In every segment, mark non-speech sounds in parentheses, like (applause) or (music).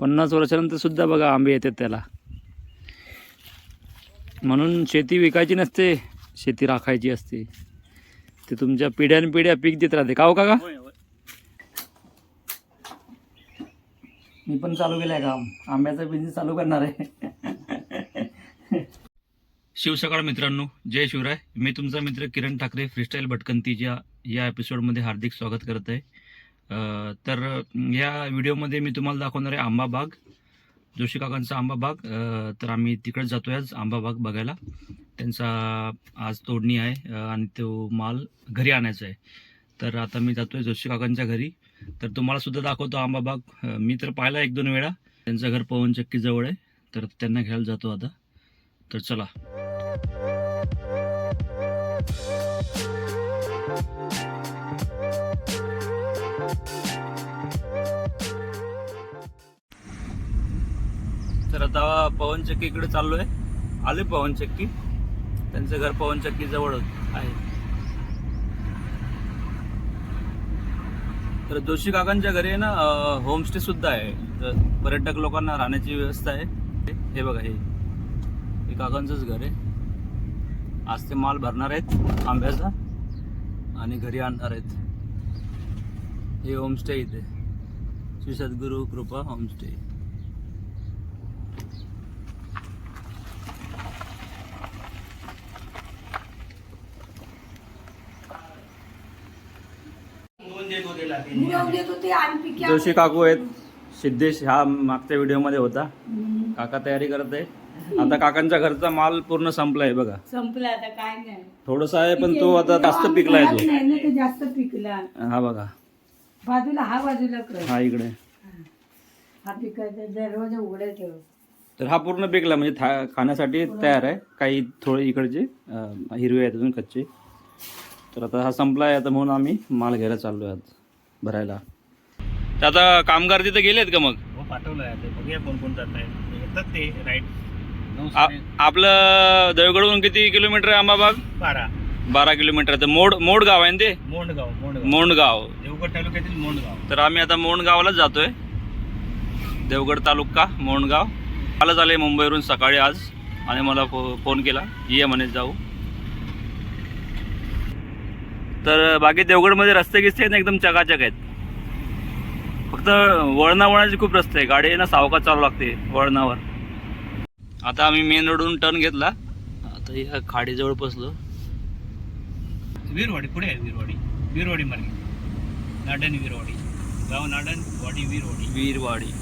पन्नास वर्षानंतर सुद्धा बघा आंबे येतात त्याला. म्हणून शेती विकायची नसते शेती राखायची असते. ते तुमच्या पिढ्यानपिढ्या पीक देत राहते. का हो का मी पण चालू केलंय काम. आंब्याचा बिझनेस चालू करणार आहे. शिवसकाळ मित्रांनो जय शिवराय. मी तुमचा मित्र किरण ठाकरे फ्रीस्टाईल भटकंतीच्या या एपिसोडमध्ये हार्दिक स्वागत करत आहे. तर या व्हिडिओमध्ये मी तुम्हाला दाखवणार आहे आंबा बाग जोशी काकांचा आंबा बाग. तर आम्ही तिकडे जातोय आज आंबा बाग बघायला. त्यांचा आज तोडणी आहे आणि तो माल घरी आणायचा आहे. तर आता मी जातोय जोशी काकांच्या घरी. तर तुम्हाला सुद्धा दाखवतो आंबा बाग. मी तर पाहिला एक दोन वेळा. त्यांचं घर पवनचक्की जवळ आहे. तर त्यांना घ्यायला जातो आता. तर चला. तर आता पवनचक्की इकडे चाललोय. आले पवनचक्की. त्यांचं घर पवनचक्की जवळ आहे. तर जोशी काकांच्या घरी आहे ना होमस्टे सुद्धा आहे. तर पर्यटक लोकांना राहण्याची व्यवस्था आहे. हे बघा हे. हे काकांचंच घर आहे. आज ते माल भरणार आहेत आंब्याचा आणि घरी आणणार आहेत. हे होमस्टे इथे. श्री सद्गुरू कृपा होमस्टे मुलं देत होते आणि पिक्या जोशी काकू आहेत. सिद्धेश हा मागच्या व्हिडिओमध्ये होता. काका तयारी करत आहे. आता काकांच्या घरचा माल पूर्ण संपलाय बघा. संपलं आता काय नाही. थोडासा आहे पण तो आता जास्त पिकलाय तो. नाही ना ते जास्त पिकला. हा बघा. बाजूला हा बाजूला कर. हा इकडे. हा पिकायचा दरवाजा उघडा ठेव. तर हा पूर्ण पिकला म्हणजे था- खाण्यासाठी तयार आहे. काही थोडे इकडचे अं, हिरवे आहेत अजून कच्चे. तर आता हा संपला आहे आता म्हणून आम्ही माल घ्यायला चाललोय आज. भरायला. तर आता कामगार तिथे गेलेत का मग? हो पाठवलंय आता. बघूया कोण कोण जात आहे येतात ते राईट आ- आपलं देवगडहून किती किलोमीटर आहे आंबाबाग? बारा. बारा किलोमीटर. आहे तर मोड मोड गाव आहे ना ते? मोंडगाव मोंडगाव. मोंडगाव. देवगड तालुक्यातील मोंडगाव. तर आम्ही आता मोंडगावलाच जातोय. देवगड तालुका मोंडगाव. कालच आले मुंबईवरून सकाळी आज. आणि मला फो फोन केला. ये म्हणे जाऊ. तर बाकी देवगडमध्ये रस्ते गिस्ते आहेत ना एकदम चकाचक आहेत. फक्त वळणा वळणाचे खूप रस्ते आहे गाडी ना सावकाश चालू लागते वळणावर. आता आम्ही मेन रोडवरून टर्न घेतला. आता या खाडीजवळ बसलो. वीरवाडी पुढे आहे वीरवाडी. वीरवाडी मार्गे. नाडण वीरवाडी. गाव नाडण वाडी वीरवाडी. वीरवाडी.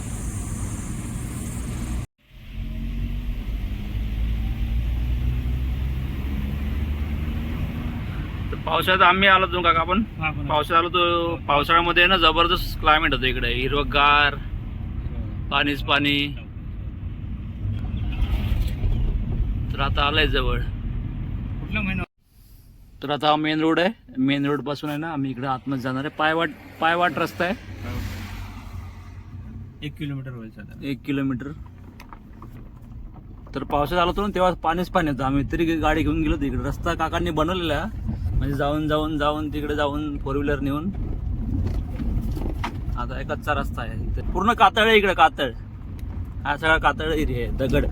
पावसाळ्यात आम्ही आलो होतो काका आपण. पण- पावसाळ्यात आलो तो पावसाळ्यामध्ये ना जबरदस्त क्लायमेट होतं इकडे. हिरवगार पाणीच पाणी. तर आता आलंय जवळ. तर आता हा मेन रोड आहे. मेन रोडपासून आहे ना आम्ही इकडे आतमध्ये जाणार आहे. पायवाट पायवाट रस्ता आहे. एक किलोमीटर होईल एक किलोमीटर. तर पावसात आलो होतो ना तेव्हा पाणीच पाणी होतं. आम्ही तरी गाडी घेऊन गेलो होतो इकडे. रस्ता काकांनी बनवलेला. आहे. म्हणजे जाऊन जाऊन जाऊन तिकडे जाऊन फोर व्हीलर नेऊन आता एक कच्चा रस्ता आहे इथे. पूर्ण कातळ आहे इकडे कातळ. हा सगळा कातळ एरिया आहे दगड.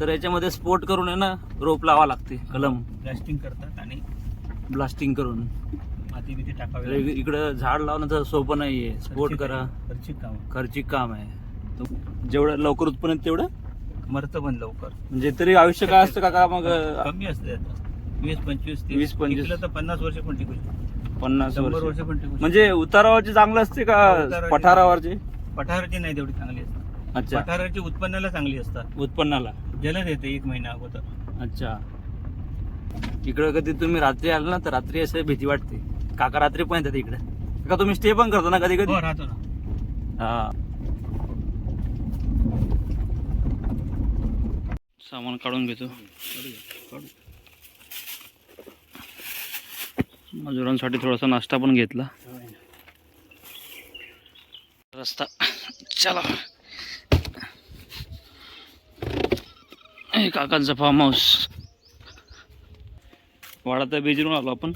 तर याच्यामध्ये स्पोर्ट करून आहे ना रोप लावा लागते कलम. ब्लास्टिंग करतात आणि ब्लास्टिंग करून. माती बिती टाकावी इक- इकडं झाड लावणं तर सोपं नाहीये. स्पोर्ट करा. खर्चिक काम खर्चिक काम आहे. जेवढं लवकर उत्पन्न तेवढं मरतं पण लवकर. म्हणजे तरी आयुष्य काय असतं काका? मग कमी असते वीस पंचवीस तीस. वीस, पंचवीस. टिकलं तर पन्नास वर्ष पण टिकू शकतो पन्नास शंभर वर्ष. वर्ष पण टिकू शकतो म्हणजे उतारावरचे चांगलं असते का? उतारावरचे. पठारावरचे? पठाराची नाही तेवढी चांगली असतात अच्छा. पठाराची उत्पन्नाला चांगली असतात. उत्पन्नाला? जलद येते एक महिना अगोदर. अच्छा. इकडं कधी तुम्ही रात्री आल ना तर रात्री असं भीती वाटते. काका रात्री पण येतात इकडे. का तुम्ही स्टे पण करता ना कधी कधी? हो राहतो ना. हा. सामान काढून घेतो. मजुरांसाठी थोडासा नाश्ता पण घेतला. रस्ता. चला. हे काकांचा फार्म हाऊस वाडात बेजिरून आलो आपण.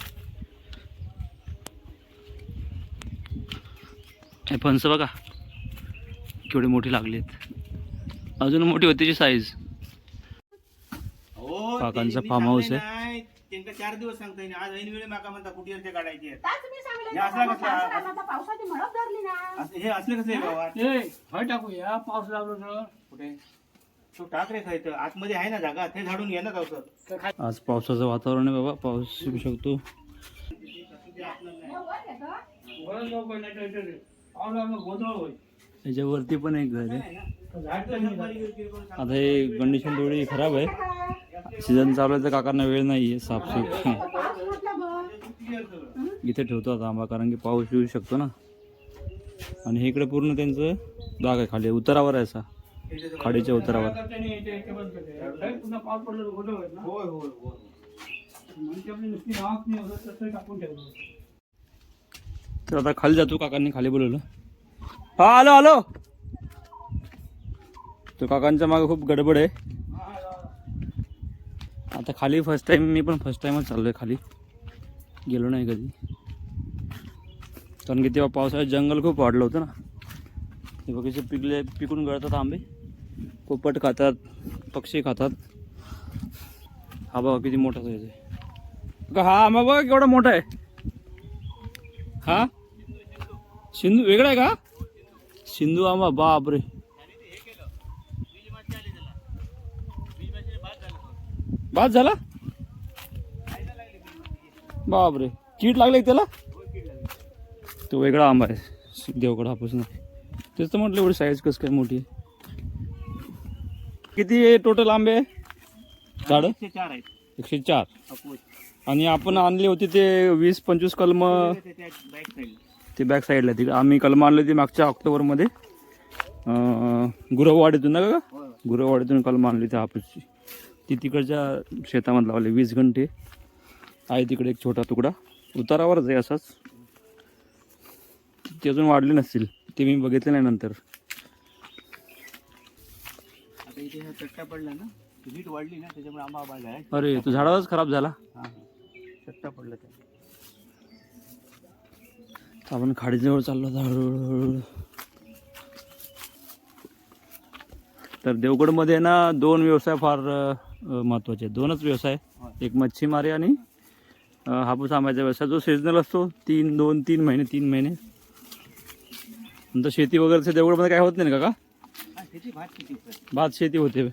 हे फणस बघा. केवढी मोठी लागलीत. अजून मोठी होती साईज काकांचं ते- farm मी त्यांका चार दिवस सांगतोय आज ऐन वेळी माका म्हणता कुठे ते काढायचे. ताच मी हे असला कसला? आता पावसाची मळप धरली ना. असं- हे असले कसले गावात ए हय टाकूया पाऊस लागलो तर. कुठे? तो टाक रे खायचं आतमध्ये आहे ना जागा. ते झाडून घे ना गावचं. आज पावसाचं वातावरण आहे बाबा. पाऊस येऊ शकतो. जाऊ पण नाही तर इथे पाऊस लागलो गोंधळ होईल. त्याच्यावरती पण एक घर आहे. झाड तर नाही. आता हे कंडिशन थोडी खराब आहे. सीझन चालू आहे तर काकांना वेळ नाही आहे साफसूफ इथे ठेवतो आता आंबा कारण की पाऊस येऊ शकतो ना. आणि हे इकडे पूर्ण त्यांचं बाग आहे खाली उतारावर आहे असा. खाडीच्या उतारावर. तर तर आता खाली जातो काकांनी खाली बोलवलं. हा आलो आलो. तो काकांच्या मागे खूप गडबड आहे. आता खाली फर्स्ट टाइम मी पण फर्स्ट टाइमच आहे खाली. गेलो नाही कधी. कारण की तेव्हा पावसाळ्यात जंगल खूप वाढलं होतं ना. ते बघायचे पिकले पिकून गळतात आंबे. पोपट खातात पक्षी खातात. हा बघा किती मोठा साईज आहे. का हा आंबा बघा केवढा मोठा आहे. हा? सिंधू वेगळा आहे का? सिंधू आंबा बापरे. बाद झाला? बापरे. कीड लागले त्याला? तो वेगळा आंबा आहे. देवगड हापूस नाही तेच तर म्हटलं एवढी साईज कसं काय मोठी किती टोटल आंबे? झाडं? एकशे चार आहेत. एकशे चार. अपोज. आणि आपण आणले होते ते वीस पंचवीस कलम ते. ते बॅक साईडला तिकडे आम्ही कलम आणले होते मागच्या ऑक्टोबरमध्ये गुरववाडीतून ना का. गुरववाडीतून कलम आणली त्या हापूसची ती तिकडच्या शेतामध्ये लावली वीस घंटे आहे तिकडे एक छोटा तुकडा. उतारावरच आहे असाच. ते अजून वाढले नसतील. ते मी बघितले नाही नंतर. आता इथे चट्टा पडला ना हीट वाढली ना त्याच्यामुळे आंबा आंबा झाला. अरे तो झाडावरच खराब झाला. चट्टा पडला ते तर आपण खाडीजवळ चाललो हळूहळू. तर देवगडमध्ये ना दोन व्यवसाय फार महत्त्वाचे आहेत दोनच व्यवसाय. एक मच्छीमारी आणि हापूस आंब्याचा व्यवसाय. जो सीजनल असतो तीन दोन तीन महिने तीन महिने. नंतर शेती वगैरे देवगडमध्ये काय होत नाही ना शेती भात शेती. होते.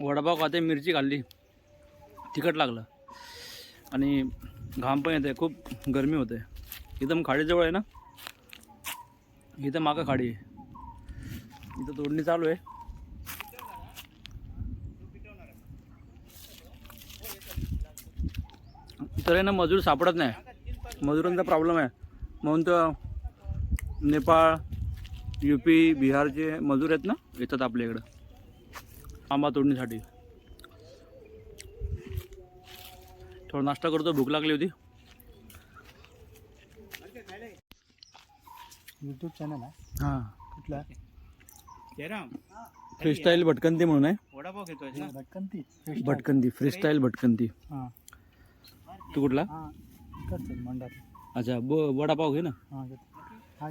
वडापाव खाते मिरची खाल्ली. तिखट लागलं. आणि घाम पण येते खूप गरमी होते इथं खाडीजवळ आहे ना? इथं मागं खाडी आहे. इथं तोडणी चालू आहे. तर आहे ना मजूर सापडत नाही. मजुरांचा प्रॉब्लेम आहे. म्हणून तर नेपाळ यू पी बिहारचे मजूर आहेत ना येतात आपल्या इकडं आंबा तोडणीसाठी. थोडा नाश्ता करतो भूक लागली होती. युट्यूब चॅनल आहे. हां. कुठला? जयराम फ्रीस्टाईल भटकंती म्हणून आहे. वडापाव घेतोय ना? भटकंती. भटकंती फ्रीस्टाईल भटकंती. हां. तू कुठला? हां इकडचं अच्छा ब वडापाव घे ना. हां हा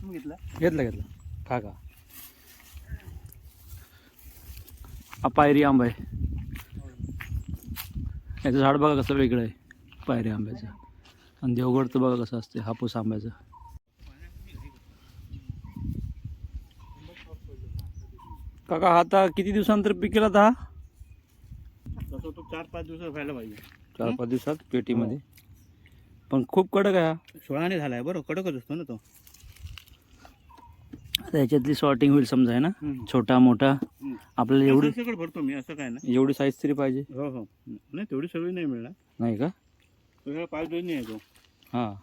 तू घेतला? घेतला घेतला. खा का हा पायरी आंबा आहे. याचं झाड बघा कसं वेगळं आहे. पायरी आंब्याचं. आणि देवगडचं बघा कसं असते हापूस आंब्याचं. काका हा आता किती दिवसानंतर पिकेल आता हा? तसं तो चार पाच दिवस व्हायला पाहिजे. चार पाच दिवसात पेटीमध्ये? पण खूप कडक आहे हा. सोळाने झालाय बरं कडकच असतो ना तो. आता याच्यातली सॉर्टिंग होईल समजा आहे ना? हम्म. छोटा मोठा. हम्म. आपल्याला एवढी सगळं भरतो मी असं काय ना? एवढी साईज तरी पाहिजे. हो हो. नाही तेवढी सगळी नाही मिळणार. नाही का? तुझ्या पाच दोन आहे तो. हां.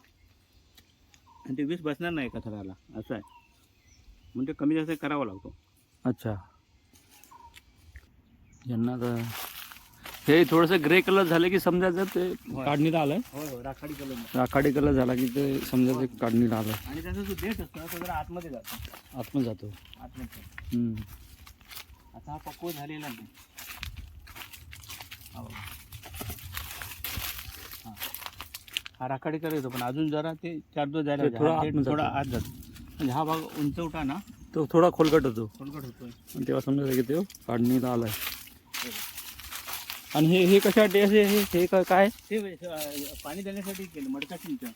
आणि ते वीस बसणार नाही एका थराला असं आहे. म्हणजे कमी जास्त करावा लागतो. अच्छा. यांना तर हे थोडंसं ग्रे कलर झालं की समजायचं ते. काढणीला आलंय हो हो राखाडी कलर राखाडी कलर झाला की ते समजायचं काढणीला आलं आणि त्याचा जो देठ असतो तो जरा आतमध्ये जातो आतमध्ये जातो आतमध्ये हम्म. आता हा पक्व झालेला नाही हा बघा. हा. हा राखाडीकडे येतो पण अजून जरा ते चार दिवस जायला ते पाहिजे. थोडा हा आतमध्ये थोडा जातो. आत जातो म्हणजे हा भाग उंच उठा ना तो थोडा खोलगट होतो खोलगट होतोय आणि तेव्हा समजायचं की तो काढणीला आलाय आणि हे हे कशासाठी असे हे हे काय? काय ते अं, पाणी देण्यासाठी केलं मडका सिंचन.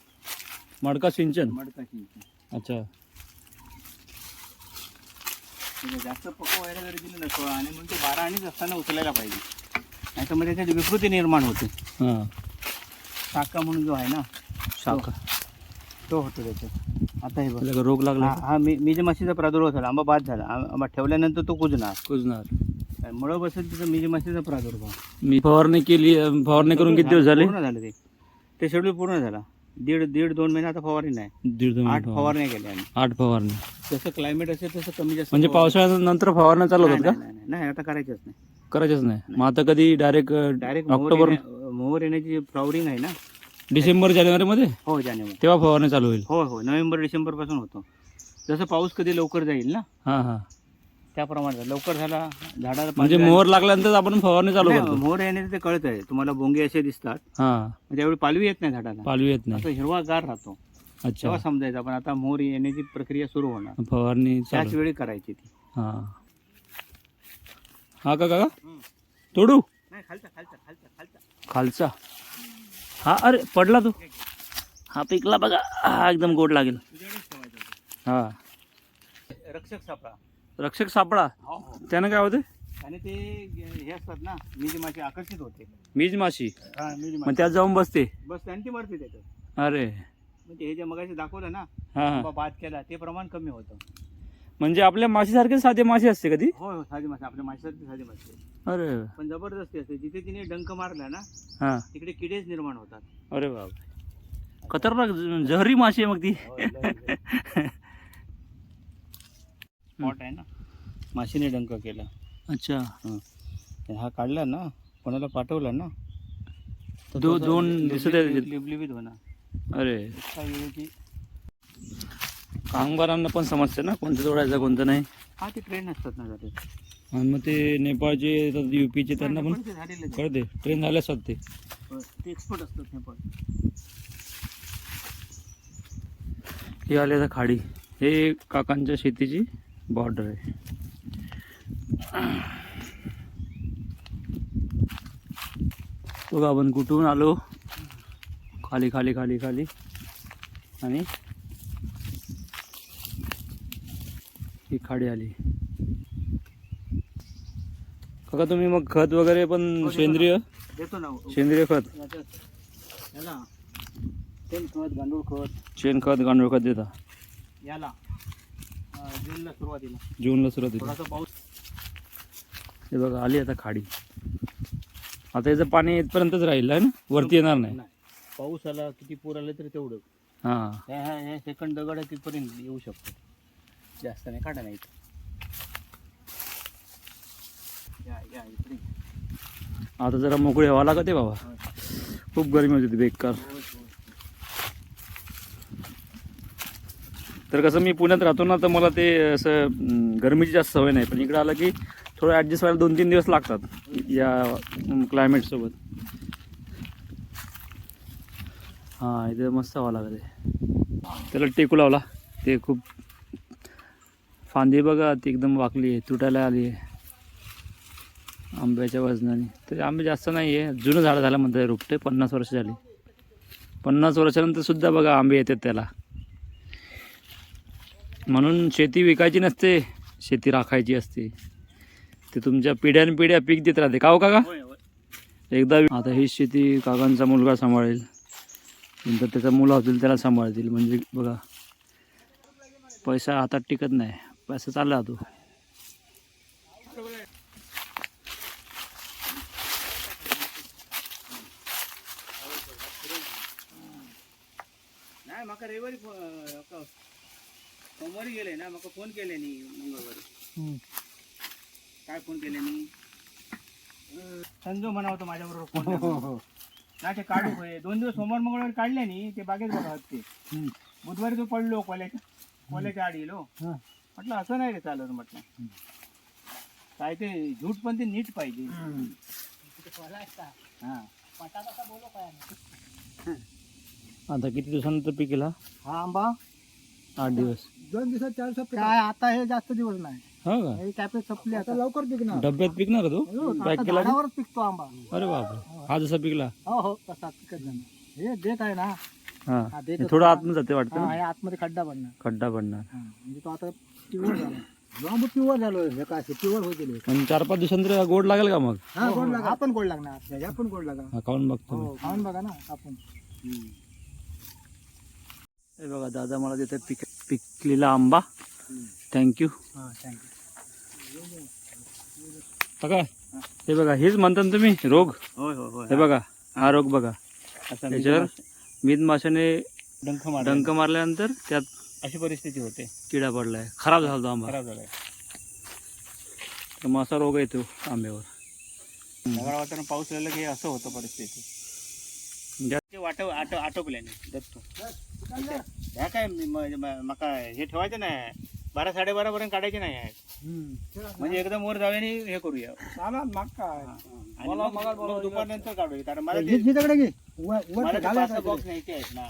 मडका सिंचन. मडका सिंचन. अच्छा. म्हणजे जास्त पक्व व्हायला जरी दिलं ना सोळा आणि म्हणून ते बारा आणीच असताना उचलायला पाहिजे. नाही तर मग त्याच्यात विकृती निर्माण होते. हां. शाखा म्हणून जो आहे ना शाखा. तो होतो त्याच्यात. आता हे बघ. रोग लागला. हा हा मी मी जे माशीचा प्रादुर्भाव झाला आंबा बाद झाला आं- आंबा ठेवल्यानंतर तो कुजणार. कुजणार. मुळं बसेल तिथं मी जे माशीचा प्रादुर्भाव मी फवारणी केली अं, फवारणी करून किती दिवस झाले? पूर्ण झालं ते. ते शेड्यूल पूर्ण झाला. दीड दीड दोन महिने आता फवारणी नाही. दीड दोन आठ फवारणी. फवारण्या केल्या आम्ही. आठ फवारणी. जसं क्लायमेट असेल तसं कमी जास्त म्हणजे फवारणी. पावसाळ्यानंतर फवारण्या चालू नाही, होतात का? नाही, नाही, नाही आता करायचंच नाही. करायचेच नाही. मग आता कधी डायरेक्ट डायरेक्ट ऑक्टोबर मोहर येण्याची फ्लॉवरिंग आहे ना? डिसेंबर जानेवारी मध्ये हो जानेवारी. तेव्हा फवारणी चालू होईल. हो हो नोव्हेंबर डिसेंबरपासून होतो. जसं पाऊस कधी लवकर जाईल ना? हा हा. त्याप्रमाणे लवकर झाला झाडाला म्हणजे. मोहर लागल्यानंतर आपण फवारणी चालू नाही, करतो. मोहर येण्याचं ते कळत आहे तुम्हाला बोंगे असे दिसतात. हा. मग त्यावेळी पालवी येत नाही झाडाला. पालवी येत नाही. असं हिरवागार राहतो. अच्छा. तेव्हा समजायचं आपण आता मोहर येण्याची प्रक्रिया सुरू होणार. फवारणी त्याच चालू वेळी करायची ती. हा. हा का काका? तोडू? नाही खालचा खालचा खालचा खालचा. खालचा. हा अरे पडला तो. हा पिकला बघा. हा एकदम गोड लागेल. तुझ्याकडेच ठेवायचा. हा. रक्षक सापळा. रक्षक सापळा. हो हो. त्यानं काय होते? आणि ते हे असतात ना मी जे माझे आकर्षित होते. मीज माशी हा मग मासे- त्यात जाऊन बसते. बस ती मरते त्याच्यात अरे. म्हणजे हे जे मगाशी दाखवलं ना हा बाद केला ते प्रमाण कमी होतं. म्हणजे आपल्या माशीसारखे साधे मासे असते कधी? हो हो साधी मासे आपल्या माशासारखी साधी मासे. अरे. पण जबरदस्ती असते जिथे तिने डंक मारला ना हा. तिकडे किडेच निर्माण होतात. अरे बाप खतरनाक ज- जहरी माशी आहे मग ती. (laughs) स्पॉट आहे ना. माशीने डंक केला. अच्छा. हा. काढला ना कोणाला पाठवला ना तर दो- तसं दोन लिब- दिसत लिब- आहेत. लिबलिबीत होणार. अरे. वेळेची कामगारांना पण समजते ना कोणतं तोडायचं कोणतं नाही. हा ते ट्रेन असतात ना जाते. आणि मग ते नेपाळचे येतात युपीचे त्यांना पण ते झालेले आहेत. कळते ट्रेन झाले असतात ते. ते एक्सपर्ट असतात पण हे आले आता खाडी. हे काकांच्या शेतीची बॉर्डर आहे. बघा आपण कुठून आलो? खाली खाली खाली खाली. आणि ही खाडी आली. काका तुम्ही मग खत वगैरे पण सेंद्रिय? देतो ना. सेंद्रिय खत? याला. तेल खत गांडूळ खत. शेणखत गांडूळ खत देता. याला. जूनला सुरुवातीला. जूनला सुरुवात होती थोडासा पाऊस. हे बघा आली आता खाडी. आता याचं पाणी इथपर्यंतच राहील ना? वरती येणार नाही. पाऊस आला किती पूर आले तरी तेवढं. हां. सेकंड दगड आहे तिथपर्यंत येऊ शकतो. जास्त नाही काढा नाही. आता जरा मोकळी हवा लागते बाबा. खूप गरमी होती बेकार. तर कसं मी पुण्यात राहतो ना तर मला ते असं गरमीची जास्त सवय नाही. पण इकडं आलं की थोडं ॲडजस्ट व्हायला दोन तीन दिवस लागतात या क्लायमेटसोबत हां इथे मस्त हवा लागते. त्याला टेकू लावला. ते खूप फांदी बघा ती एकदम वाकली आहे तुटायला आली आहे. आंब्याच्या वजनाने. तर आंबे जास्त नाही आहे. जुनं झाडं झालं म्हणतात रोपटे पन्नास वर्ष झाली. पन्नास वर्षानंतर सुद्धा बघा आंबे येतात त्याला. म्हणून शेती विकायची नसते शेती राखायची असते. ते तुमच्या पिढ्यानपिढ्या पीक देत राहते. का हो काका? एकदा आता ही शेती काकांचा मुलगा सांभाळेल. नंतर त्याचा मुलं होतील त्याला सांभाळतील. म्हणजे बघा पैसा हातात टिकत नाही. पैसा चालला तो नाही म्हाका रविवारी फो- अं, सोमवारी गेले ना म्हाका फोन केले नी मंगळवारी. काय फोन केले नी? संजू म्हणा होतं माझ्याबरोबर फोन नाही ते काढू होय. दोन दिवस सोमवार मंगळवारी काढले नी ते बागेत बघा ते बुधवारी तो पडलो कोल्याच्या कोल्याच्या आड येलो म्हटलं असं नाही रे चालत म्हटलं. काय ते झूट पण ते नीट पाहिजे. हा. आता किती दिवसानंतर पिकेल हा? हा आंबा. आठ दिवस. दोन दिवसात चार दिवसात काय आता हे जास्त दिवस नाही. हो का? हे कॅपे संपले आता लवकर पिकणार. डब्यात पिकणार का तो? पॅक केला की? झाडावरच पिकतो आंबा. अरे बापरे हा जसा पिकला. हो हो तसा पिकत जाणार हे देत आहे ना. हा. हा, देत हे थोडं आतमध्ये जाते वाटतं हा ना? हे आतमध्ये खड्डा पडणार खड्डा पडणार हा, म्हणजे तो आता पिवळ झाला. पिवळ झालो हे काय पिवळ होतील पण चार पाच दिवसानंतर गोड लागेल का मग? हा गोड लागा आपण गोड लागणार. ह्या पण गोड लागा. हा खाऊन बघतो. मी. हो खाऊन बघा ना आपण. हे बघा दादा मला देते पिक पिकलेला आंबा. थँक्यू हा थँक्यू काय? हे बघा हेच म्हणता तुम्ही रोग? होय होय होय. हे बघा हा रोग बघा. त्याच्यावर मीठ माशाने डंख मार डंक मारल्यानंतर त्यात अशी परिस्थिती होते. किडा पडलाय. खराब झाला तो आंबा. खराब झालाय. तर मग असा रोग येतो आंब्यावर. ढगाळ पाऊस झालं की असं होतं परिस्थिती. ते वाटव आट आटोपल्याने दत्तो. ह्या काय मी- म- म- मका हे ठेवायचं नाही. बारा साडेबारा पर्यंत काढायचे नाही आहेत म्हणजे एकदम वर जाऊया आणि हे करूया. मग काय? आणि मग मग दुपारनंतर काढूया कारण मला ते- मला ते पाच सहा box न्यायचे आहेत ना.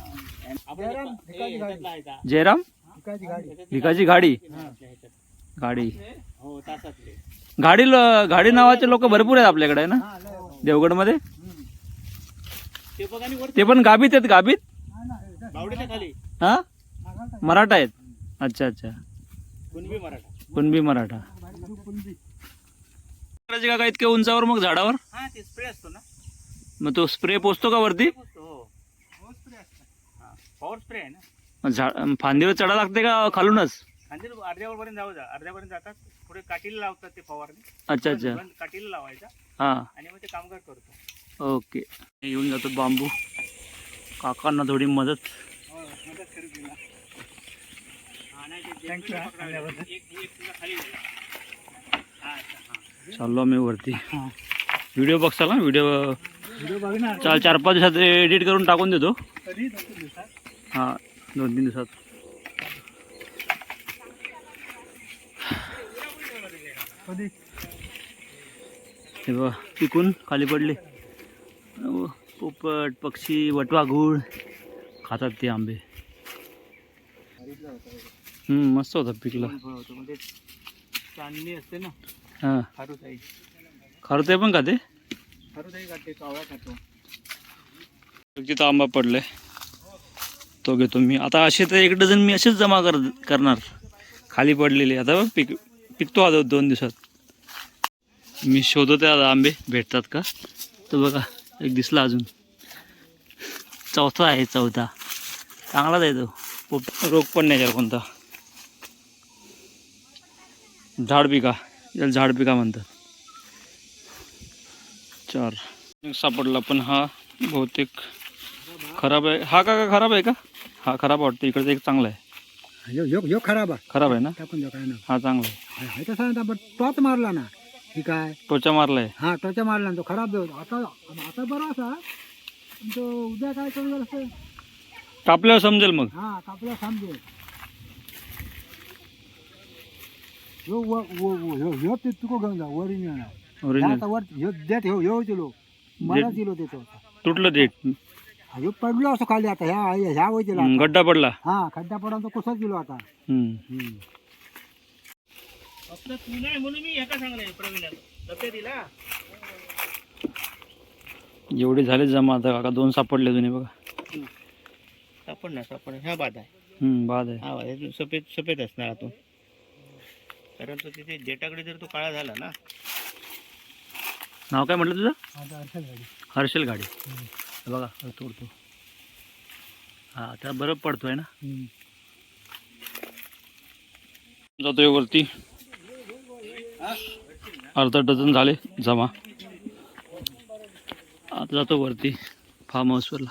आपल्याला हे ह्याच्यात लावायचा. जयराम? ह्याच्यात भिकाची गाडी? ह्याच्यात. गाडी. हो तासातले. गाडी ल- गाडी नावाचे लोक भरपूर आहेत आपल्याकडे है ना? देवगडमध्ये? ते बघ आणि वर ते पण गाभीत आहेत खाली हा? मराठा आहेत? अच्छा अच्छा. कुणबी मराठा. कुणबी मराठा. करायचे का काय इतक्या उंचावर मग झाडावर? हा ते स्प्रे असतो ना. मग तो स्प्रे पोचतो का वरती? हो स्प्रे असतो हा पॉवर स्प्रे आहे ना. मग झाड फांदीवर चढा लागते का खालूनच? खांदी अर्ध्यावर पर्यंत जाऊ जा. अर्ध्यापर्यंत जातात. पुढे काठीला लावतात ते फवारणी अच्छा अच्छा. बंद काठीला लावायचा. हा. आणि मग ते कामगार करतो. ओके. घेऊन जातो बांबू. काकांना थोडी मदत. चाललो आम्ही वरती. व्हिडिओ बघसाल ना? व्हिडिओ बघणार. चार चार पाच दिवसात एडिट करून टाकून देतो. हा दोन तीन दिवसात. हे बघा पिकून खाली पडले. पोपट पक्षी वटवा घूळ खातात ते आंबे. हम्म मस्त होता पिकला. म्हणजे चांदणी असते ना हां. खारुताई. पण का ते खारुताई खाते कावळा खातो. तिथं आंबा पडलाय. तो घेतो मी. आता असे तर एक डझन मी असेच जमा कर करणार. खाली पडलेले. आता पिक पिकतो आता दोन दिवसात. मी शोधतो आता आंबे भेटतात का? तो बघा एक दिसला अजून. चौथा आहे चौथा. चांगलाच आहे तो. रोग पण नाही त्याला कोणता. झाड पिका याला झाड पिका म्हणतात. चार. सापडला पण हा बहुतेक खराब आहे. हा का का खराब आहे का? हा खराब वाटतं. इकडचा एक चांगला आहे. खराब आहे. खराब आहे ना? टाकून द्या काय ना हा चांगला आहे. हाय तसा ना पण तोच मारला ना. आहे टोचा मारलाय हा टोचा मारला ना तो खराब. आता आता बरा असा. पण तो उद्या काय करू असं? कापल्यावर समजेल मग. हा कापला समजेल. ह्यो व- व- व- ह्यो ह्यो ते तुको घेऊन जा वरी नेणार ओरिजिनल आता वर ह्यो देत ह्यो ह्यो दिलो मला दिलो देतो तुटलं ते. ह्यो पडलो असं खाली आता ह्या ह्या वय दिला हम्म, गड्डा पडला. हा खड्डा पडा तो कसंच दिलो आता. हम्म. फक्त तू नाही म्हणून मी एका सांगले प्रवीणाला. लक्षात दिला एवढे झाले जमा आता काका दोन सापडले दोन्ही बघा. सापडणार सापडणार. ह्या बाद आहे. हम्म बाद आहे. हा बाद आहे. सफेद सफेद असणार आतून कारण तो तिथे जेटाकडे जर तो काळा झाला ना. नाव काय म्हटलं तुझं? आता हर्षल गाडी. हे बघा हा तोडतो. हा त्या बरं पडतोय ना? जातोय वरती. अर्धा डझन झाले जमा. आता जातो वरती फार्म हाऊसवरला.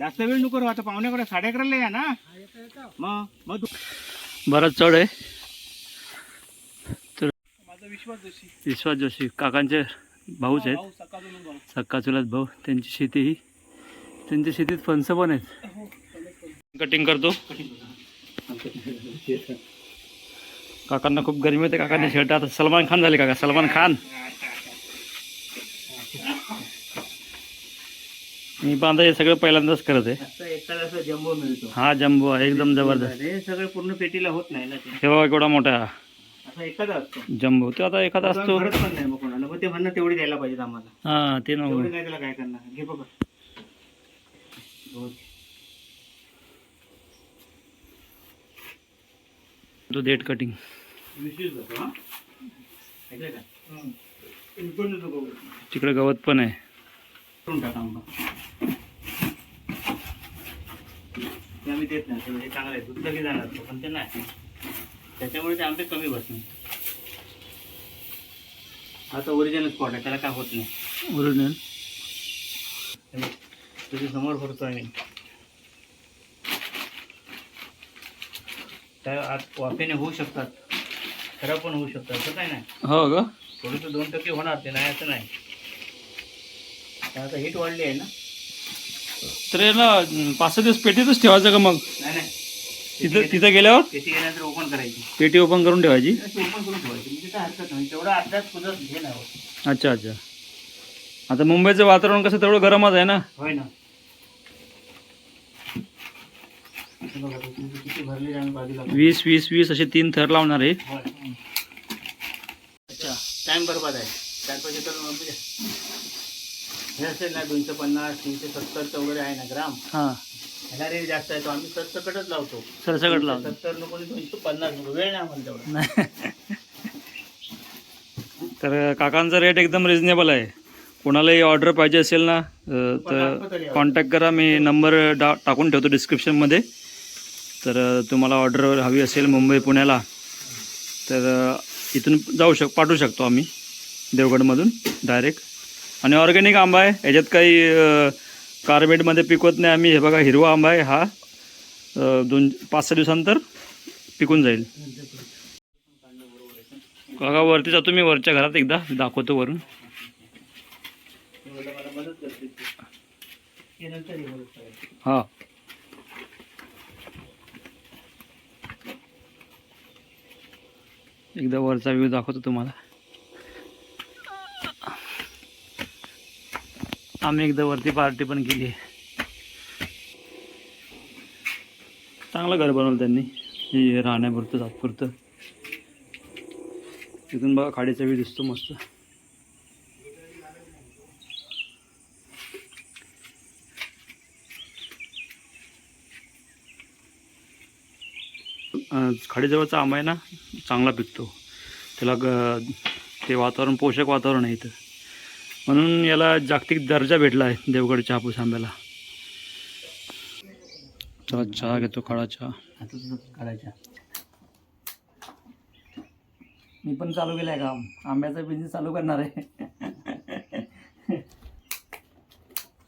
जास्त वेळ नको. आता पाहुण्याकडे साडे अकराला या ना. मग बराच चढ आहे माझा विश्वास जोशी. विश्वास जोशी काकांचे भाऊच आहेत. सक्का चुलत भाऊ त्यांची शेती ही. त्यांच्या शेतीत फणसं पण आहेत. कटिंग करतो. काकांना खूप गरमी होते काकांनी शर्ट आता सलमान खान झाले काका. सलमान खान. मी पण आता हे सगळं पहिल्यांदाच करत आहे. असं एखादा असं जम्बो मिळतो. हा जम्बो आहे एकदम जबरदस्त. हे सगळं पूर्ण पेटीला होत नाही ना ते. हे बघा केवढा मोठा असं एखादा असतो. जम्बो. तो आता एखादा असतो. भरत पण नाही मग कोणाला. मग ते म्हणणं तेवढी द्यायला पाहिजे आम्हाला. हा ते ना तेवढी नाही त्याला काय करणार? घे बघा. तो डेट कटिंग विशेष जातो हा? ऐकलं का? इकडून नको बघू. तिकडे गवत पण आहे. करून टाका आंबा ते आम्ही देत नाही हे चांगलं आहे दूध लगेच जाणार पण ते नाही. त्याच्यामुळे ते आंबे कमी बसणार हा तर ओरिजिनल स्पॉट आहे त्याला काय होत नाही. ओरिजिनल तुझ्या समोर भरतो आम्ही. त्या आत वाफेने होऊ शकतात. खराब पण होऊ शकतात असं काय नाही. हो का? थोडंसं दोन टक्के होणार ते नाही असं नाही. आता हीट वाढली आहे ना? तर ना पाच सहा दिवस पेटीतच ठेवायचं का मग? नाही नाही. तिथं तिथं गेल्यावर? त्याची गेल्यानंतर ओपन करायची. पेटी ओपन करून ठेवायची? ओपन करून ठेवायची. म्हणजे काय हरकत नाही. तेवढा अभ्यास तुझं घे ना. अच्छा अच्छा. आता मुंबईचं वातावरण कसं तेवढं गरमच आहे ना? होय ना. हे बघा, तुमची किती भरली आम्ही बाजूला? वीस वीस वीस असे तीन थर लावणार आहे होय. अच्छा टाइम बरोबर आहे. चार म्हणजे हे असेल ना दोनशे पन्नास तीनशे सत्तरचं वगैरे आहे ना ग्राम. हां. ह्याला रेट जास्त आहे तो आम्ही सरसकटच लावतो. सरसकट लावतो. सत्तर नको आणि दोनशे पन्नास नको वेळ नाही आम्हाला तेवढा. नाही (laughs) तर काकांचा रेट एकदम रिजनेबल आहे. कोणालाही ऑर्डर पाहिजे असेल ना अं, तर कॉन्टॅक्ट करा. मी नंबर डा टाकून ठेवतो डिस्क्रिप्शनमध्ये तर अं, तुम्हाला ऑर्डर हवी असेल मुंबई पुण्याला तर अं, इथून जाऊ शक पाठवू शकतो आम्ही देवगडमधून डायरेक्ट आणि ऑर्गॅनिक आंबा आहे. याच्यात काही कार्बेटमध्ये पिकवत नाही आम्ही. हे बघा हिरवा आंबा आहे हा. दोन पाच सहा दिवसानंतर पिकून जाईल. बघा वरती जातो मी. वरच्या घरात एकदा दाखवतो वरून. हा. एकदा वरचा व्ह्यू दाखवतो तुम्हाला. आम्ही एकदा वरती पार्टी पण केली. आहे चांगलं घर बनवलं त्यांनी. हे राहण्यापुरतं तात्पुरतं. तिथून बघा खाडीचा व्ह्यू दिसतो मस्त. खाडीजवळचा आंबा आहे ना चांगला पिकतो. त्याला ग ते वातावरण पोषक वातावरण आहे इथं. म्हणून याला जागतिक दर्जा भेटला आहे देवगडच्या हापूस आंब्याला चला चहा घेतो काळा चहा हातातून काढायच्या मी पण चालू केलं आहे का आंब्याचा बिझनेस चालू करणार आहे.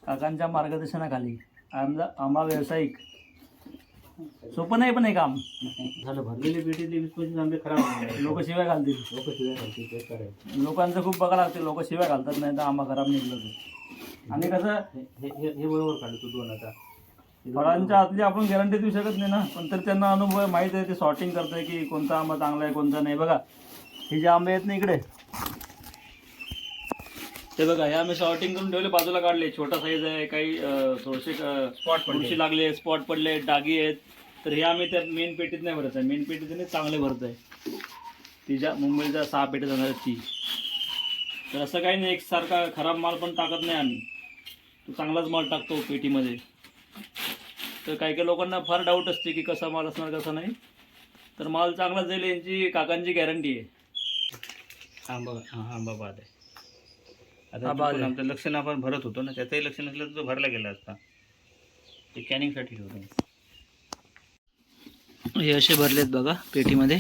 काकांच्या मार्गदर्शनाखाली आंबा आंबा व्यावसायिक सोपं नाही पण हे काम. झालं भरलेले पेटीतले वीस पंचवीस आंबे खराब लोक शिव्या घालतील. लोक शिवाय घालतील ते करायचं लोकांचं खूप बघा लागते लोक शिव्या घालतात नाही तर आंबा खराब निघलं तर. आणि कसं हे- हे हे- बरोबर काढतो दोन आता. फळांच्या आतली आपण गॅरंटी देऊ शकत नाही ना. पण तर त्यांना अनुभव आहे माहीत आहे ते सॉर्टिंग करतंय की कोणता आंबा चांगला आहे कोणता नाही. बघा हे जे आंबे आहेत ना इकडे ते बघा हे आम्ही सॉर्टिंग करून ठेवले बाजूला काढले. छोटा साईज आहे काही अं, थोडेसे स्पॉट बुरशी लागले स्पॉट पडले डागी आहेत. तर हे आम्ही त्या मेन पेटीत नाही भरत आहे. मेन पेटीत नाही चांगले भरत आहे. ती ज्या मुंबईच्या सहा पेटी जाणार आहेत ती. तर असं काही नाही एकसारखा खराब माल पण टाकत नाही आम्ही. तो चांगलाच माल टाकतो पेटीमध्ये. तर काही काही लोकांना फार डाऊट असते की कसा माल असणार कसा नाही. तर माल चांगला जाईल यांची काकांची गॅरंटी आहे. आंबा हा आंबा बाद आहे आता चुकून. आमचं लक्षण आपण भरत होतो ना त्याचंही लक्ष नसलं तर तो भरला गेला असता. ते कॅनिंगसाठी ठेवतो हे असे भरलेत बघा पेटीमध्ये.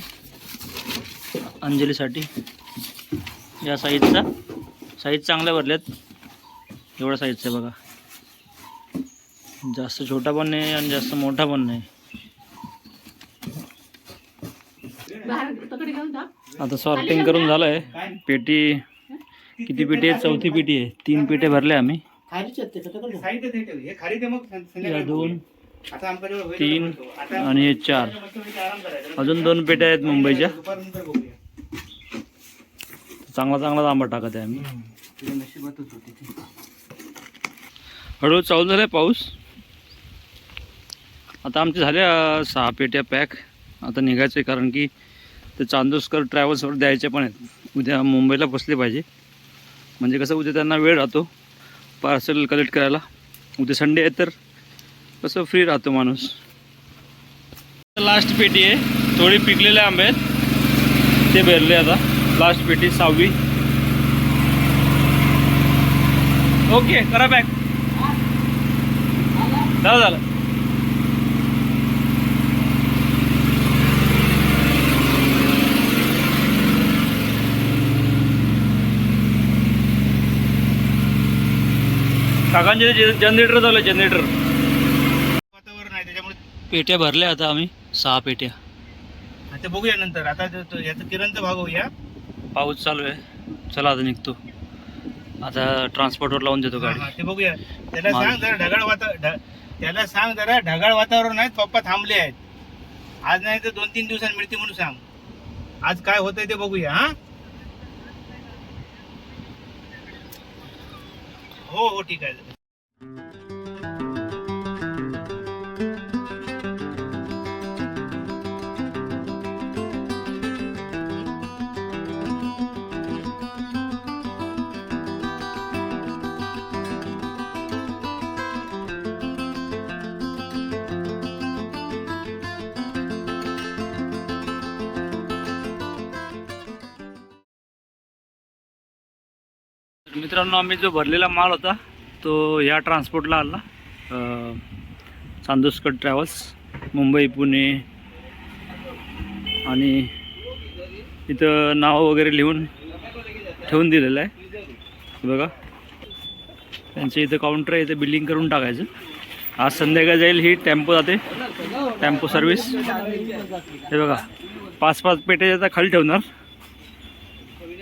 अंजलीसाठी. या साईजचा. साईज चांगल्या भरल्यात एवढा साईजचा आहे बघा. जास्त छोटा पण नाही आणि जास्त मोठा पण नाही. आता सॉर्टिंग करून झालं आहे पेटी किती पेटी आहे चौथी पेटी आहे. तीन पेट्या भरल्या आम्ही. या दोन आता आमच्याकडे होईल तीन आणि हे चार. अजून दोन पेट्या आहेत मुंबईच्या. चांगला चांगला आंबा टाकत आहे आम्ही. हळूहळू चालू झालाय पाऊस. आता आमचे झाल्या सहा पेट्या पॅक. आता निघायचं आहे कारण की ते चांदोसकर ट्रॅव्हल्सवर द्यायचे पण आहेत. उद्या मुंबईला बसले पाहिजे. म्हणजे कसं उद्या त्यांना वेळ राहतो पार्सल कलेक्ट करायला. उद्या संडे आहे तर कसं फ्री राहतो माणूस. लास्ट पेटी आहे. थोडी पिकलेले आंबे आहेत ते भरले आता. लास्ट पेटी सहावी. ओके करा पॅक झालं झालं. काकांचे जनरेटर झालं जनरेटर वातावरण आहे त्याच्यामुळे पेट्या भरल्या आता आम्ही सहा पेट्या. आता बघूया नंतर. आता याचं किरणचं भाग होऊया पाऊस चालू आहे. चला आता निघतो. आता ट्रान्सपोर्टवर लावून देतो गाडी. ते बघूया. त्याला सांग जरा ढगाळ वातावरण त्याला सांग जरा ढगाळ वातावरण आहे पप्पा थांबले आहेत. आज नाही तर दोन तीन दिवसांनी मिळते म्हणून सांग. आज काय होतंय ते बघूया हा? हो हो ठीक तर मित्रांनो आम्ही जो भरलेला माल होता तो या ट्रान्सपोर्टला आला. चांदोसकट ट्रॅव्हल्स मुंबई पुणे आणि इथं नाव वगैरे लिहून ठेवून दिलेलं आहे. बघा. त्यांचं इथं काउंटर आहे इथं बिलिंग करून टाकायचं. आज संध्याकाळी जाईल ही टेम्पो जाते. टेम्पो सर्विस हे बघा. पाच पाच पेट्या आता खाली ठेवणार.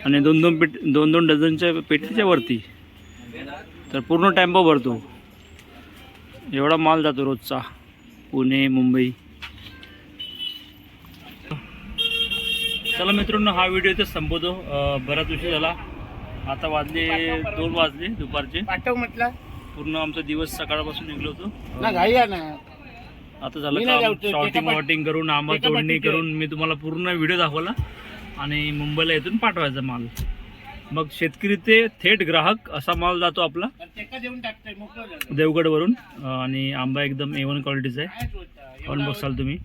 आणि दोन दोन पेट दोन दोन डझनच्या पेटीच्या वरती. तर पूर्ण टेम्पो भरतो. एवढा माल जातो रोजचा. पुणे मुंबई. चला मित्रांनो हा व्हिडिओ इथं संपवतो. बराच उशीर झाला. आता वाजले दोन वाजले दुपारचे. पाठव म्हटलं. पूर्ण आमचा दिवस सकाळपासून निघलो होतो. आता झालं शॉर्टिंग वॉटिंग करून आंबा तोडणी. करून मी तुम्हाला पूर्ण व्हिडिओ दाखवला. आणि मुंबईला इथून पाठवायचा माल. मग शेतकरी ते थेट ग्राहक असा माल जातो आपला. देवगडवरून. आणि आंबा एकदम ए वन क्वालिटीचा आहे? पाहून बसाल तुम्ही.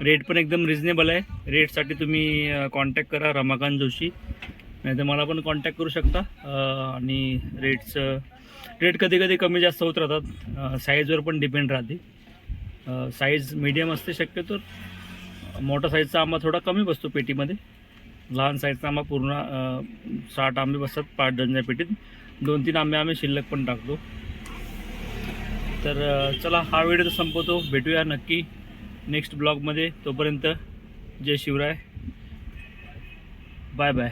रेट पण एकदम रिजनेबल आहे. रेटसाठी तुम्ही कॉन्टॅक्ट करा रमाकांत जोशी. नाही तर मला पण कॉन्टॅक्ट करू शकता. आणि रेट्स रेट कधी कधी कमी जास्त होत राहतात. साईजवर पण डिपेंड राहते. साईज मीडियम असते शक्यतो. मोठा साईजचा आंबा थोडा कमी बसतो पेटीमध्ये. लहान साईजचा आंबा पूर्ण साठ आंबे बसतात पाच डझनच्या पेटीत. दोन तीन आंबे आम्ही शिल्लक पण टाकतो. तर चला हा व्हिडिओ तर संपवतो. भेटूया नक्की नेक्स्ट ब्लॉगमध्ये तोपर्यंत जय शिवराय. Bye bye